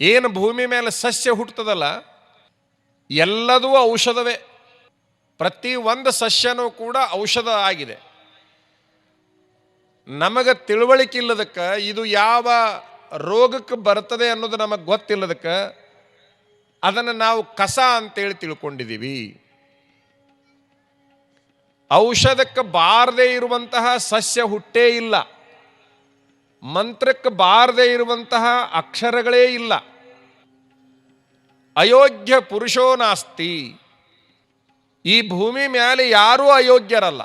ಏನು ಭೂಮಿ ಮೇಲೆ ಸಸ್ಯ ಹುಟ್ಟುತ್ತದಲ್ಲ, ಎಲ್ಲದೂ ಔಷಧವೇ. ಪ್ರತಿ ಒಂದು ಸಸ್ಯನೂ ಕೂಡ ಔಷಧ ಆಗಿದೆ. ನಮಗೆ ತಿಳುವಳಿಕೆ ಇಲ್ಲದಕ್ಕೆ ಇದು ಯಾವ ರೋಗಕ್ಕೆ ಬರ್ತದೆ ಅನ್ನೋದು ನಮಗೆ ಗೊತ್ತಿಲ್ಲದಕ್ಕೆ ಅದನ್ನು ನಾವು ಕಸ ಅಂತೇಳಿ ತಿಳ್ಕೊಂಡಿದ್ದೀವಿ ಔಷಧಕ್ಕೆ ಬಾರದೇ ಇರುವಂತಹ ಸಸ್ಯ ಹುಟ್ಟೇ ಇಲ್ಲ. ಮಂತ್ರಕ್ಕೆ ಬಾರದೇ ಇರುವಂತಹ ಅಕ್ಷರಗಳೇ ಇಲ್ಲ. ಅಯೋಗ್ಯ ಪುರುಷೋ ನಾಸ್ತಿ. ಈ ಭೂಮಿ ಮೇಲೆ ಯಾರೂ ಅಯೋಗ್ಯರಲ್ಲ.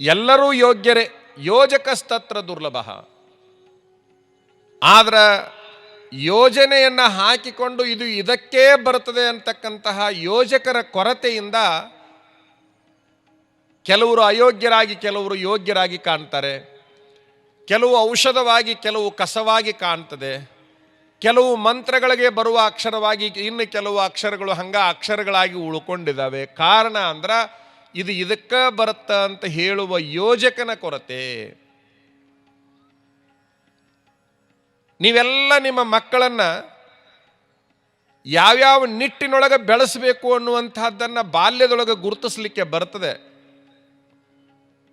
ಎಲ್ಲರೂ ಯೋಗ್ಯರೇ. ಯೋಜಕಸ್ತತ್ರ ದುರ್ಲಭ. ಆದ್ರೆ ಯೋಜನೆಯನ್ನು ಹಾಕಿಕೊಂಡು ಇದು ಇದಕ್ಕೇ ಬರುತ್ತದೆ ಅಂತಕ್ಕಂತಹ ಯೋಜಕರ ಕೊರತೆಯಿಂದ ಕೆಲವರು ಅಯೋಗ್ಯರಾಗಿ ಕೆಲವರು ಯೋಗ್ಯರಾಗಿ ಕಾಣ್ತಾರೆ. ಕೆಲವು ಔಷಧವಾಗಿ, ಕೆಲವು ಕಸವಾಗಿ ಕಾಣ್ತದೆ. ಕೆಲವು ಮಂತ್ರಗಳಿಗೆ ಬರುವ ಅಕ್ಷರವಾಗಿ, ಇನ್ನು ಕೆಲವು ಅಕ್ಷರಗಳು ಹಂಗ ಅಕ್ಷರಗಳಾಗಿ ಉಳ್ಕೊಂಡಿದ್ದಾವೆ. ಕಾರಣ ಅಂದ್ರೆ, ಇದು ಇದಕ್ಕ ಬರುತ್ತ ಅಂತ ಹೇಳುವ ಯೋಜಕನ ಕೊರತೆ. ನೀವೆಲ್ಲ ನಿಮ್ಮ ಮಕ್ಕಳನ್ನ ಯಾವ್ಯಾವ ನಿಟ್ಟಿನೊಳಗೆ ಬೆಳೆಸಬೇಕು ಅನ್ನುವಂತಹದ್ದನ್ನು ಬಾಲ್ಯದೊಳಗೆ ಗುರುತಿಸ್ಲಿಕ್ಕೆ ಬರ್ತದೆ.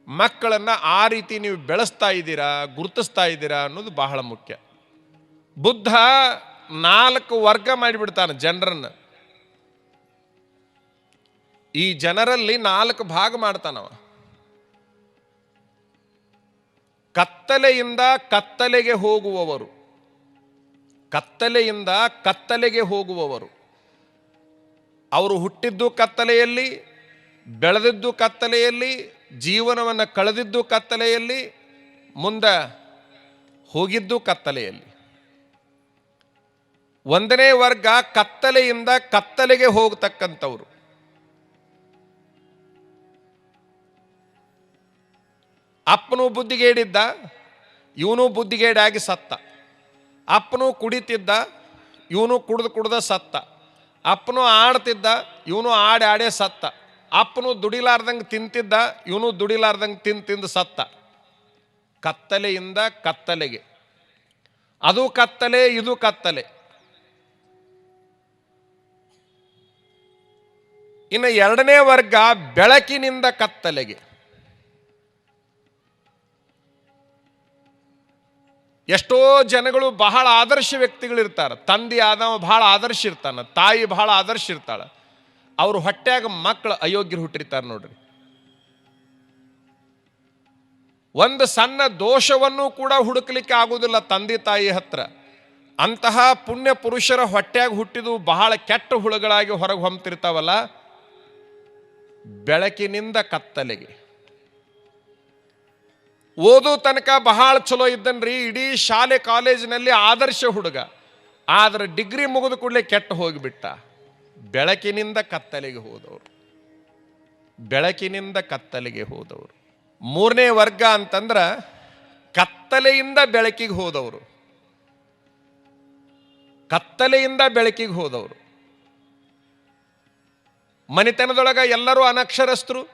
ಮಕ್ಕಳನ್ನ ಆ ರೀತಿ ನೀವು ಬೆಳೆಸ್ತಾ ಇದ್ದೀರಾ, ಗುರುತಿಸ್ತಾ ಇದ್ದೀರಾ ಅನ್ನೋದು ಬಹಳ ಮುಖ್ಯ. ಬುದ್ಧ ನಾಲ್ಕು ವರ್ಗ ಮಾಡಿಬಿಡ್ತಾನೆ ಜನರನ್ನು. ಈ ಜನರಲ್ಲಿ ನಾಲ್ಕು ಭಾಗ ಮಾಡ್ತಾನವ ಕತ್ತಲೆಯಿಂದ ಕತ್ತಲೆಗೆ ಹೋಗುವವರು. ಕತ್ತಲೆಯಿಂದ ಕತ್ತಲೆಗೆ ಹೋಗುವವರು. ಅವರು ಹುಟ್ಟಿದ್ದು ಕತ್ತಲೆಯಲ್ಲಿ, ಬೆಳೆದಿದ್ದು ಕತ್ತಲೆಯಲ್ಲಿ ಜೀವನವನ್ನು ಕಳೆದಿದ್ದು ಕತ್ತಲೆಯಲ್ಲಿ, ಮುಂದೆ ಹೋಗಿದ್ದು ಕತ್ತಲೆಯಲ್ಲಿ. ಒಂದನೇ ವರ್ಗ ಕತ್ತಲೆಯಿಂದ ಕತ್ತಲೆಗೆ ಹೋಗತಕ್ಕಂಥವ್ರು. ಅಪ್ಪನು ಬುದ್ಧಿಗೇಡಿದ್ದ, ಇವನು ಬುದ್ಧಿಗೇಡಾಗಿ ಸತ್ತ. ಅಪ್ಪನೂ ಕುಡಿತಿದ್ದ, ಇವನು ಕುಡಿದು ಕುಡ್ದ ಸತ್ತ. ಅಪ್ಪನೂ ಆಡ್ತಿದ್ದ, ಇವನು ಆಡಿ ಆಡೇ ಸತ್ತ. ಅಪ್ಪನು ದುಡಿಲಾರ್ದಂಗೆ ತಿಂತಿದ್ದ, ಇವನು ದುಡಿಲಾರ್ದಂಗೆ ತಿಂದು ತಿಂದು ಸತ್ತ. ಕತ್ತಲೆಯಿಂದ ಕತ್ತಲೆಗೆ. ಅದು ಕತ್ತಲೆ, ಇದು ಕತ್ತಲೆ. ಇನ್ನು ಎರಡನೇ ವರ್ಗ ಬೆಳಕಿನಿಂದ ಕತ್ತಲೆಗೆ. ಎಷ್ಟೋ ಜನಗಳು ಬಹಳ ಆದರ್ಶ ವ್ಯಕ್ತಿಗಳಿರ್ತಾರೆ. ತಂದೆ ಆದವ ಬಹಳ ಆದರ್ಶ ಇರ್ತಾನೆ, ತಾಯಿ ಬಹಳ ಆದರ್ಶ ಇರ್ತಾಳೆ. ಅವ್ರ ಹೊಟ್ಯಾಗ ಮಕ್ಕಳು ಅಯೋಗ್ಯರು ಹುಟ್ಟಿರ್ತಾರೆ ನೋಡ್ರಿ. ಒಂದು ಸಣ್ಣ ದೋಷವನ್ನು ಕೂಡ ಹುಡುಕ್ಲಿಕ್ಕೆ ಆಗುವುದಿಲ್ಲ ತಂದೆ ತಾಯಿ ಹತ್ರ. ಅಂತಹ ಪುಣ್ಯ ಪುರುಷರ ಹೊಟ್ಯಾಗ ಹುಟ್ಟಿದು ಬಹಳ ಕೆಟ್ಟ ಹುಳುಗಳಾಗಿ ಹೊರಗೆ ಹೊಮ್ತಿರ್ತಾವಲ್ಲ, ಬೆಳಕಿನಿಂದ ಕತ್ತಲೆಗೆ. ಓದು ತನಕ ಬಹಳ ಚಲೋ ಇದ್ದನ್ರಿ, ಇಡೀ ಶಾಲೆ ಕಾಲೇಜಿನಲ್ಲಿ ಆದರ್ಶ ಹುಡುಗ, ಆದ್ರೆ ಡಿಗ್ರಿ ಮುಗಿದ ಕೂಡಲೇ ಕೆಟ್ಟ ಹೋಗಿಬಿಟ್ಟ. ಬೆಳಕಿನಿಂದ ಕತ್ತಲೆಗೆ ಹೋದವರು. ಬೆಳಕಿನಿಂದ ಕತ್ತಲಿಗೆ ಹೋದವರು. ಮೂರನೇ ವರ್ಗ ಅಂತಂದ್ರ ಕತ್ತಲೆಯಿಂದ ಬೆಳಕಿಗೆ ಹೋದವರು. ಕತ್ತಲೆಯಿಂದ ಬೆಳಕಿಗೆ ಹೋದವರು. ಮನೆತನದೊಳಗ ಎಲ್ಲರೂ ಅನಕ್ಷರಸ್ಥರು.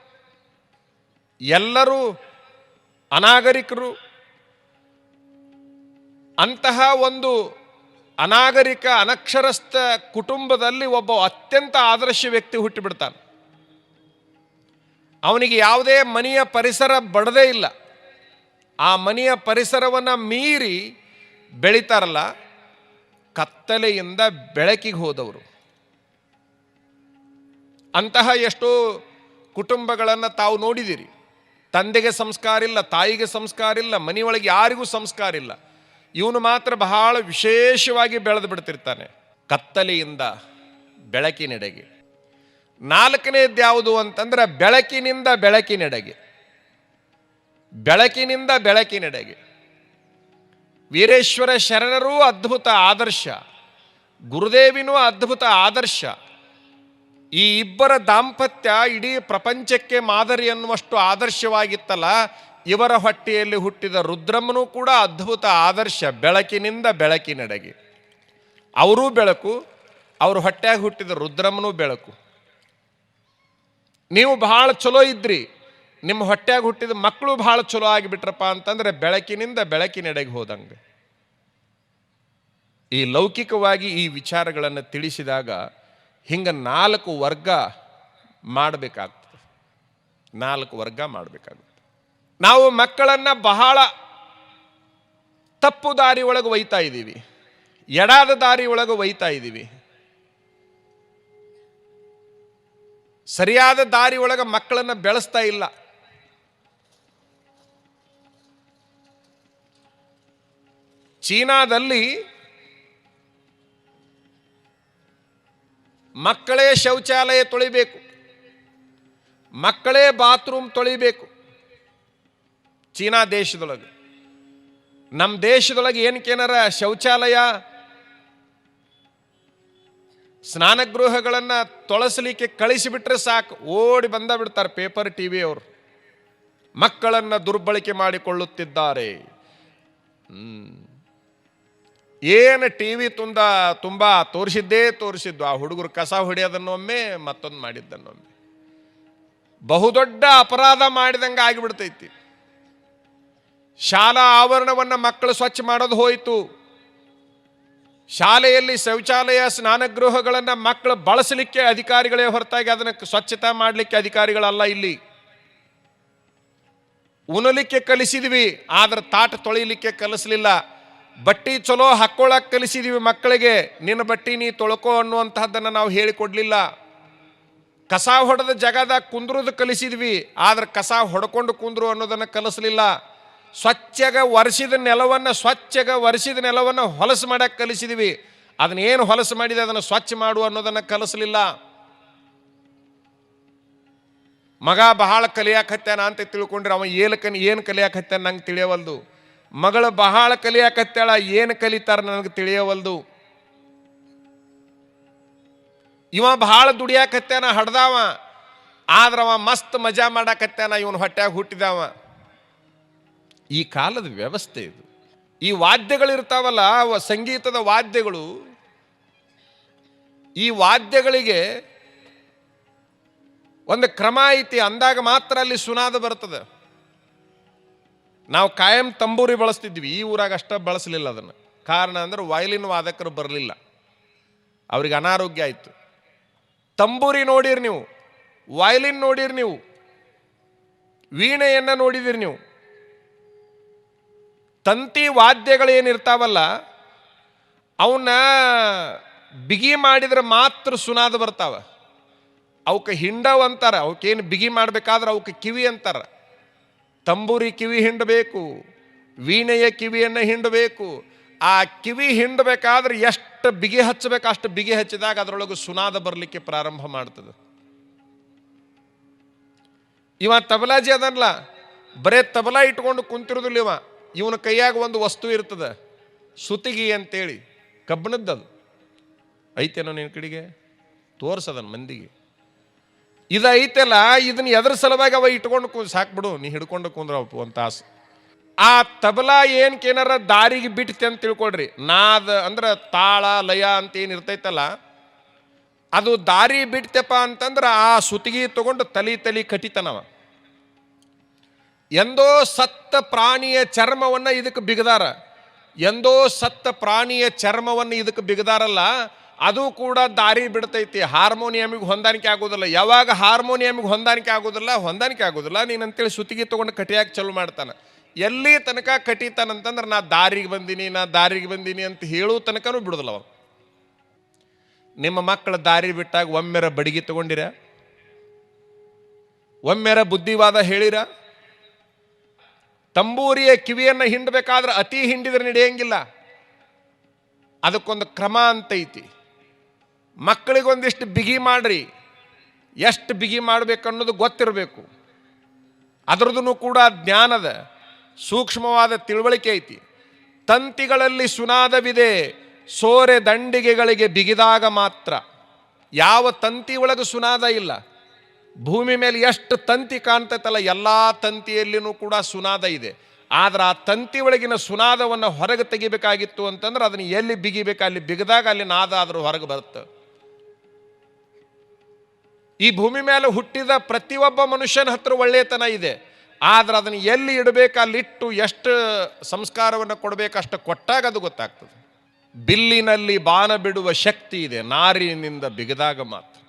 ಎಲ್ಲರೂ ಅನಾಗರಿಕರು. ಅಂತಹ ಒಂದು ಅನಾಗರಿಕ, ಅನಕ್ಷರಸ್ಥ ಕುಟುಂಬದಲ್ಲಿ ಒಬ್ಬ ಅತ್ಯಂತ ಆದರ್ಶ ವ್ಯಕ್ತಿ ಹುಟ್ಟಿಬಿಡ್ತಾನೆ. ಅವನಿಗೆ ಯಾವುದೇ ಮನೆಯ ಪರಿಸರ ಬಡದೇ ಇಲ್ಲ. ಆ ಮನೆಯ ಪರಿಸರವನ್ನು ಮೀರಿ ಬೆಳೀತಾರಲ್ಲ, ಕತ್ತಲೆಯಿಂದ ಬೆಳಕಿಗೆ ಹೋದವರು. ಅಂತಹ ಎಷ್ಟೋ ಕುಟುಂಬಗಳನ್ನು ತಾವು ನೋಡಿದಿರಿ ತಂದೆಗೆ ಸಂಸ್ಕಾರ ಇಲ್ಲ, ತಾಯಿಗೆ ಸಂಸ್ಕಾರ ಇಲ್ಲ, ಮನೆಯೊಳಗೆ ಯಾರಿಗೂ ಸಂಸ್ಕಾರ ಇಲ್ಲ. ಇವನು ಮಾತ್ರ ಬಹಳ ವಿಶೇಷವಾಗಿ ಬೆಳೆದು ಬಿಡ್ತಿರ್ತಾನೆ. ಕತ್ತಲೆಯಿಂದ ಬೆಳಕಿನೆಡೆಗೆ. ನಾಲ್ಕನೇದು ಯಾವುದು ಅಂತಂದ್ರೆ ಬೆಳಕಿನಿಂದ ಬೆಳಕಿನೆಡೆಗೆ. ಬೆಳಕಿನಿಂದ ಬೆಳಕಿನೆಡೆಗೆ. ವೀರೇಶ್ವರ ಶರಣರೂ ಅದ್ಭುತ ಆದರ್ಶ. ಗುರುದೇವಿನೂ ಅದ್ಭುತ ಆದರ್ಶ. ಈ ಇಬ್ಬರ ದಾಂಪತ್ಯ ಇಡೀ ಪ್ರಪಂಚಕ್ಕೆ ಮಾದರಿ ಅನ್ನುವಷ್ಟು ಆದರ್ಶವಾಗಿತ್ತಲ್ಲ ಇವರ ಹೊಟ್ಟೆಯಲ್ಲಿ ಹುಟ್ಟಿದ ರುದ್ರಮ್ಮನೂ ಕೂಡ ಅದ್ಭುತ ಆದರ್ಶ ಬೆಳಕಿನಿಂದ ಬೆಳಕಿನಡೆಗೆ. ಅವರೂ ಬೆಳಕು, ಅವ್ರ ಹೊಟ್ಟೆಯಾಗಿ ಹುಟ್ಟಿದ ರುದ್ರಮ್ಮನೂ ಬೆಳಕು. ನೀವು ಬಹಳ ಚಲೋ ಇದ್ರಿ, ನಿಮ್ಮ ಹೊಟ್ಟೆಯಾಗಿ ಹುಟ್ಟಿದ ಮಕ್ಕಳು ಬಹಳ ಚಲೋ ಆಗಿಬಿಟ್ರಪ್ಪ ಅಂತಂದ್ರೆ ಬೆಳಕಿನಿಂದ ಬೆಳಕಿನೆಡೆಗೆ ಹೋದಂಗೆ. ಈ ಲೌಕಿಕವಾಗಿ ಈ ವಿಚಾರಗಳನ್ನು ತಿಳಿಸಿದಾಗ ಹಿಂಗೆ ನಾಲ್ಕು ವರ್ಗ ಮಾಡಬೇಕಾಗ್ತದೆ. ನಾಲ್ಕು ವರ್ಗ ಮಾಡಬೇಕಾಗುತ್ತೆ ನಾವು ಮಕ್ಕಳನ್ನು ಬಹಳ ತಪ್ಪು ದಾರಿ ಒಳಗೆ ಒಯ್ತಾ ಇದ್ದೀವಿ. ಎಡಾದ ದಾರಿ ಒಳಗೆ ಒಯ್ತಾ ಇದ್ದೀವಿ. ಸರಿಯಾದ ದಾರಿ ಒಳಗೆ ಮಕ್ಕಳನ್ನು ಬೆಳೆಸ್ತಾ ಇಲ್ಲ. ಚೀನಾದಲ್ಲಿ ಮಕ್ಕಳೇ ಶೌಚಾಲಯ ತೊಳಿಬೇಕು. ಮಕ್ಕಳೇ ಬಾತ್ರೂಮ್ ತೊಳಿಬೇಕು. ಚೀನಾ ದೇಶದೊಳಗೆ. ನಮ್ಮ ದೇಶದೊಳಗೆ ಏನಕ್ಕೇನಾರ ಶೌಚಾಲಯ, ಸ್ನಾನಗೃಹಗಳನ್ನು ತೊಳಸಲಿಕ್ಕೆ ಕಳಿಸಿಬಿಟ್ರೆ ಸಾಕು. ಓಡಿ ಬಂದ ಬಿಡ್ತಾರೆ ಪೇಪರ್ ಟಿ ವಿ ಅವರು. ಮಕ್ಕಳನ್ನು ದುರ್ಬಳಕೆ ಮಾಡಿಕೊಳ್ಳುತ್ತಿದ್ದಾರೆ. ಏನು ಟಿ ವಿ ತುಂಬ ತುಂಬ ತೋರಿಸಿದ್ದೇ ತೋರಿಸಿದ್ದು. ಆ ಹುಡುಗರು ಕಸ ಹೊಡೆಯೋದನ್ನೊಮ್ಮೆ ಮತ್ತೊಂದು ಮಾಡಿದ್ದನ್ನೊಮ್ಮೆ ಬಹುದೊಡ್ಡ ಅಪರಾಧ ಮಾಡಿದಂಗೆ ಆಗಿಬಿಡ್ತೈತಿ. ಶಾಲಾ ಆವರಣವನ್ನು ಮಕ್ಕಳು ಸ್ವಚ್ಛ ಮಾಡೋದು ಹೋಯಿತು. ಶಾಲೆಯಲ್ಲಿ ಶೌಚಾಲಯ, ಸ್ನಾನಗೃಹಗಳನ್ನು ಮಕ್ಕಳು ಬಳಸಲಿಕ್ಕೆ ಅಧಿಕಾರಿಗಳೇ ಹೊರತಾಗಿ ಅದನ್ನು ಸ್ವಚ್ಛತೆ ಮಾಡಲಿಕ್ಕೆ ಅಧಿಕಾರಿಗಳಲ್ಲ ಇಲ್ಲಿ. ಉಣಲಿಕ್ಕೆ ಕಲಿಸಿದ್ವಿ, ಆದ್ರೆ ತಾಟ ತೊಳಿಲಿಕ್ಕೆ ಕಲಿಸಲಿಲ್ಲ. ಬಟ್ಟಿ ಚಲೋ ಹಾಕ್ಕೊಳಕ್ಕೆ ಕಲಿಸಿದ್ವಿ ಮಕ್ಕಳಿಗೆ, ನಿನ್ನ ಬಟ್ಟಿ ನೀ ತೊಳ್ಕೊ ಅನ್ನುವಂತಹದ್ದನ್ನು ನಾವು ಹೇಳಿಕೊಡ್ಲಿಲ್ಲ. ಕಸ ಹೊಡೆದ ಜಗದಾಗ ಕುಂದ್ರೋದು ಕಲಿಸಿದ್ವಿ, ಆದ್ರೆ ಕಸ ಹೊಡ್ಕೊಂಡು ಕುಂದ್ರು ಅನ್ನೋದನ್ನು ಕಲಿಸ್ಲಿಲ್ಲ. ಸ್ವಚ್ಛಗ ಒರೆಸಿದ ನೆಲವನ್ನು ಸ್ವಚ್ಛಗ ಒರೆಸಿದ ನೆಲವನ್ನು ಹೊಲಸು ಮಾಡಕ್ಕೆ ಕಲಿಸಿದ್ವಿ. ಅದನ್ನ ಏನು ಹೊಲಸು ಮಾಡಿದೆ? ಅದನ್ನು ಸ್ವಚ್ಛ ಮಾಡು ಅನ್ನೋದನ್ನು ಕಲಿಸಲಿಲ್ಲ. ಮಗ ಬಹಳ ಕಲಿಯಾಕತ್ತಾನ ಅಂತ ತಿಳ್ಕೊಂಡ್ರೆ ಅವ ಏನು ಕಲಿ, ಏನು ಕಲಿಯಾಕತ್ತಾನ ನಂಗೆ ತಿಳಿಯವಲ್ದು. ಮಗಳು ಬಹಳ ಕಲಿಯಾಕತ್ತಾಳ, ಏನು ಕಲಿತಾರ ನನಗೆ ತಿಳಿಯವಲ್ದು. ಇವ ಬಹಳ ದುಡಿಯಾಕತ್ತಾನ, ಹಡ್ದಾವ. ಆದ್ರ ಅವ ಮಸ್ತ್ ಮಜಾ ಮಾಡಾಕತ್ತಾನ, ಇವನು ಹೊಟ್ಟೆಗೆ ಹುಟ್ಟಿದವ. ಈ ಕಾಲದ ವ್ಯವಸ್ಥೆ ಇದು. ಈ ವಾದ್ಯಗಳಿರ್ತಾವಲ್ಲ ಸಂಗೀತದ ವಾದ್ಯಗಳು. ಈ ವಾದ್ಯಗಳಿಗೆ ಒಂದು ಕ್ರಮ ಐತಿ, ಅಂದಾಗ ಮಾತ್ರ ಅಲ್ಲಿ ಸುನಾದ ಬರ್ತದೆ. ನಾವು ಕಾಯಂ ತಂಬೂರಿ ಬಳಸ್ತಿದ್ವಿ, ಈ ಊರಾಗ ಅಷ್ಟ ಬಳಸಲಿಲ್ಲ ಅದನ್ನು. ಕಾರಣ ಅಂದ್ರೆ ವಯಲಿನ್ ವಾದಕರು ಬರಲಿಲ್ಲ. ಅವ್ರಿಗೆ ಅನಾರೋಗ್ಯ ಆಯಿತು. ತಂಬೂರಿ ನೋಡಿರಿ ನೀವು, ವಯಲಿನ್ ನೋಡಿರಿ ನೀವು, ವೀಣೆಯನ್ನು ನೋಡಿದಿರಿ ನೀವು. ತಂತಿ ವಾದ್ಯಗಳೇನಿರ್ತಾವಲ್ಲ ಅವನ್ನ ಬಿಗಿ ಮಾಡಿದ್ರೆ ಮಾತ್ರ ಸುನಾದ ಬರ್ತಾವ. ಅವಕ್ಕೆ ಹಿಂಡವ್ ಅಂತಾರೆ, ಅವಕ್ಕೇನು ಬಿಗಿ ಮಾಡಬೇಕಾದ್ರೆ ಅವಕ್ಕೆ ಕಿವಿ ಅಂತಾರ. ತಂಬೂರಿ ಕಿವಿ ಹಿಂಡಬೇಕು, ವೀಣೆಯ ಕಿವಿಯನ್ನು ಹಿಂಡಬೇಕು, ಆ ಕಿವಿ ಹಿಂಡಬೇಕಾದ್ರೆ ಎಷ್ಟು ಬಿಗಿ ಹಚ್ಚಬೇಕು ಅಷ್ಟು ಬಿಗಿ ಹಚ್ಚಿದಾಗ ಅದರೊಳಗೆ ಸುನಾದ ಬರಲಿಕ್ಕೆ ಪ್ರಾರಂಭ ಮಾಡ್ತದೆ. ಇವ ತಬಲಾಜಿ ಅದನ್ನಲ್ಲ ಬರೇ ತಬಲಾ ಇಟ್ಕೊಂಡು ಕುಂತಿರೋದಿಲ್ಲ ಇವ. ಇವನ ಕೈಯಾಗ ಒಂದು ವಸ್ತು ಇರ್ತದೆ. ಸುತಿಗಿ ಅಂತೇಳಿ. ಕಬ್ಬಣದ್ದದು. ಐತೇನೋ ನಿನ್ನ ಕಡೆಗೆ? ತೋರ್ಸದನ್ ಮಂದಿಗೆ. ಇದು ಐತಲ್ಲ ಇದನ್ನ ಎದ್ರ ಸಲುವಾಗಿ ಅವ ಇಟ್ಕೊಂಡು ಕು ಸಾಕ್ಬಿಡು ನೀ ಹಿಡ್ಕೊಂಡು ಕುಂದ್ರಪ್ಪ ಒಂದು ತಾಸು ಆ ತಬಲಾ ಏನಕ್ಕೇನಾರ ದಾರಿಗೆ ಬಿಡ್ತೆ ಅಂತ ತಿಳ್ಕೊಳ್ರಿ. ನಾದ ಅಂದ್ರೆ ತಾಳ, ಲಯ ಅಂತ ಏನು ಇರ್ತೈತಲ್ಲ, ಅದು ದಾರಿ ಬಿಡ್ತಪ್ಪ ಅಂತಂದ್ರೆ ಆ ಸುತಿಗೆ ತಗೊಂಡು ತಲಿ ತಲಿ ಕಟಿತನವ ಎಂದೋ ಸತ್ತ ಪ್ರಾಣಿಯ ಚರ್ಮವನ್ನು ಇದಕ್ಕೆ ಬಿಗದಾರ. ಎಂದೋ ಸತ್ತ ಪ್ರಾಣಿಯ ಚರ್ಮವನ್ನು ಇದಕ್ಕೆ ಬಿಗದಾರಲ್ಲ, ಅದು ಕೂಡ ದಾರಿ ಬಿಡ್ತೈತಿ. ಹಾರ್ಮೋನಿಯಮಿಗೆ ಹೊಂದಾಣಿಕೆ ಆಗೋದಿಲ್ಲ. ಯಾವಾಗ ಹಾರ್ಮೋನಿಯಮಿಗೆ ಹೊಂದಾಣಿಕೆ ಆಗೋದಿಲ್ಲ ಹೊಂದಾಣಿಕೆ ಆಗೋದಿಲ್ಲ. ನೀನು ಅಂತೇಳಿ ಸುತ್ತಿಗೆ ತೊಗೊಂಡು ಕಟಿಯಾಗಿ ಚಲೋ ಮಾಡ್ತಾನೆ. ಎಲ್ಲಿ ತನಕ ಕಟಿತಾನಂತಂದ್ರೆ ನಾ ದಾರಿಗೆ ಬಂದೀನಿ, ನಾ ದಾರಿಗೆ ಬಂದೀನಿ ಅಂತ ಹೇಳೋ ತನಕನೂ ಬಿಡೋದಿಲ್ಲ ಅವ. ನಿಮ್ಮ ಮಕ್ಕಳ ದಾರಿ ಬಿಟ್ಟಾಗ ಒಮ್ಮೆರ ಬಡಿಗೆ ತಗೊಂಡಿರ? ಒಮ್ಮೆರ ಬುದ್ಧಿವಾದ ಹೇಳಿರ? ತಂಬೂರಿಯ ಕಿವಿಯನ್ನು ಹಿಂಡಬೇಕಾದ್ರೆ ಅತಿ ಹಿಂಡಿದ್ರೆ ನಡೆಯಂಗಿಲ್ಲ. ಅದಕ್ಕೊಂದು ಕ್ರಮ ಅಂತೈತಿ ಮಕ್ಕಳಿಗೊಂದಿಷ್ಟು ಬಿಗಿ ಮಾಡ್ರಿ. ಎಷ್ಟು ಬಿಗಿ ಮಾಡ್ಬೇಕು ಅನ್ನೋದು ಗೊತ್ತಿರಬೇಕು. ಅದರದ್ದು ಕೂಡ ಜ್ಞಾನದ ಸೂಕ್ಷ್ಮವಾದ ತಿಳುವಳಿಕೆ ಐತಿ. ತಂತಿಗಳಲ್ಲಿ ಸುನಾದವಿದೆ, ಸೋರೆ ದಂಡಿಗೆಗಳಿಗೆ ಬಿಗಿದಾಗ ಮಾತ್ರ. ಯಾವ ತಂತಿ ಒಳಗೆ ಸುನಾದ ಇಲ್ಲ. ಭೂಮಿ ಮೇಲೆ ಎಷ್ಟು ತಂತಿ ಕಾಣ್ತೈತಲ್ಲ, ಎಲ್ಲ ತಂತಿಯಲ್ಲಿನೂ ಕೂಡ ಸುನಾದ ಇದೆ. ಆದ್ರೆ ಆ ತಂತಿ ಒಳಗಿನ ಸುನಾದವನ್ನು ಹೊರಗೆ ತೆಗಿಬೇಕಾಗಿತ್ತು ಅಂತಂದ್ರೆ ಅದನ್ನು ಎಲ್ಲಿ ಬಿಗಿಬೇಕು, ಅಲ್ಲಿ ಬಿಗಿದಾಗ ಅಲ್ಲಿ ನಾದ ಆದರೂ ಹೊರಗೆ ಬರುತ್ತೆ. ಈ ಭೂಮಿ ಮೇಲೆ ಹುಟ್ಟಿದ ಪ್ರತಿಯೊಬ್ಬ ಮನುಷ್ಯನ ಹತ್ರ ಒಳ್ಳೆಯತನ ಇದೆ. ಆದ್ರೆ ಅದನ್ನು ಎಲ್ಲಿ ಇಡಬೇಕು ಅಲ್ಲಿಟ್ಟು ಎಷ್ಟು ಸಂಸ್ಕಾರವನ್ನು ಕೊಡಬೇಕು, ಅಷ್ಟು ಕೊಟ್ಟಾಗ ಅದು ಗೊತ್ತಾಗ್ತದೆ. ಬಿಲ್ಲಿನಲ್ಲಿ ಬಾಣ ಬಿಡುವ ಶಕ್ತಿ ಇದೆ, ನಾರಿನಿಂದ ಬಿಗಿದಾಗ ಮಾತ್ರ.